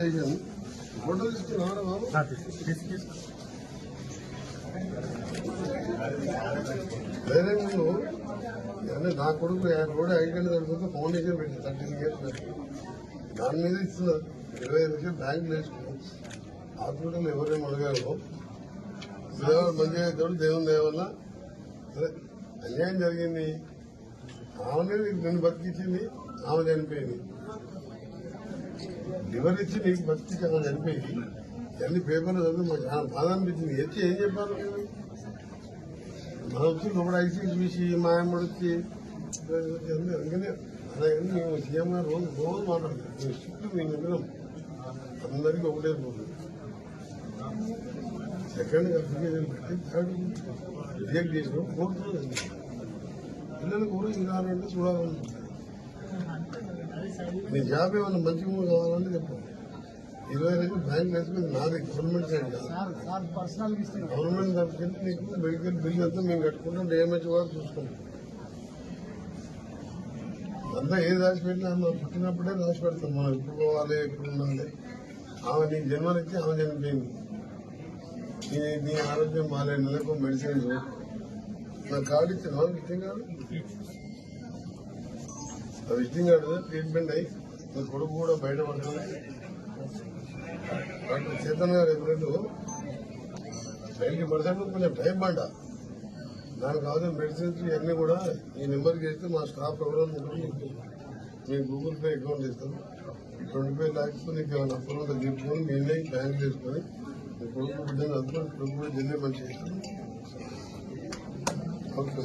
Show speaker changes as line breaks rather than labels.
Photo తీసుకున్నారా బాబు వేరే ముందు అంటే నా కొడుకు రోడ్ ఐడెంటి తగ్గుతుంటే ఫౌండేషన్ పెట్టి థర్టీన్ ఇయర్స్ దాని మీద ఇస్తున్నారు ఇరవై ఐదు లక్షలు బ్యాంకులు వేసుకున్నాం హాస్పిటల్ ఎవరేం అడగారు దేవుడు మంచిగా అవుతాడు దేవుని దయ వల్ల. సరే అన్యాయం జరిగింది. ఆమెనే నీకు నిన్ను బతికించింది ఆమె చనిపోయింది. లివర్ ఇచ్చి నీకు బతికి ఆమె చనిపోయింది అన్ని పేపర్లు చదివి మాకు చాలా బాధ అనిపించింది ఎత్తి ఏం చెప్పారు? మనం వచ్చి లోపల ఐసీ చూసి మా అమ్మడు వచ్చి అందుకనే అలాగే మేము సీఎం గారు రోజు రోజు మాట్లాడతాం మేము చుట్టూ మేము విన్నాం అందరికీ ఒకటే రోజు. సెకండ్ అప్లికేషన్ పెట్టి థర్డ్ రిజెక్ట్ చేసినాం. ఫోర్త్ రోజు పిల్లలకు కూడా ఇంకా చూడాలనుకుంటున్నాం నీ జాబ్ ఏమన్నా మంచిగా కావాలంటే చెప్పండి ఇరవై రోజులు బ్యాంక్ వేసుకుని నాది గవర్నమెంట్ సైడ్ కాదు గవర్నమెంట్ తరఫున నీకు మెడికల్ బిల్ అంతా మేము కట్టుకుంటాం డ్యామేజ్ కూడా చూసుకుంటాం. అంతా ఏది రాసి పెట్టినా పుట్టినప్పుడే రాసి పెడతాం. మనం ఎప్పుడు పోవాలి ఎప్పుడు ఉండాలి. ఆమె నీ జన్మనిచ్చి ఆమె చనిపోయింది. నీ నీ ఆరోగ్యం బాగాలేదు నెలకు మెడిసిన్స్ నా కార్డు ఇచ్చిన కార్డు ఆ విజిటింగ్ కార్డు ట్రీట్మెంట్ అయ్యి నా కొడుకు కూడా బయటపడుతుంది డాక్టర్ చేతన్ గారు ఎప్పుడూ నైన్టీ పర్సెంట్ కొంచెం టైం పడ్డ. దానికి కావాల్సిన మెడిసిన్స్ ఇవన్నీ కూడా ఈ నెంబర్కి చేస్తే మా స్టాఫ్ ఎవరో మీ గూగుల్ పే అకౌంట్ ఇస్తాం ట్వంటీ ఫైవ్ ల్యాక్స్ నీకు ఏమైనా అప్పులు ఉంటే తీసుకొని నేనే బ్యాంక్ చేసుకొని మీ కొడుకు బిడ్డను అందుకొని కొడుకు కూడా జల్లి మంచి చేస్తాను ఓకే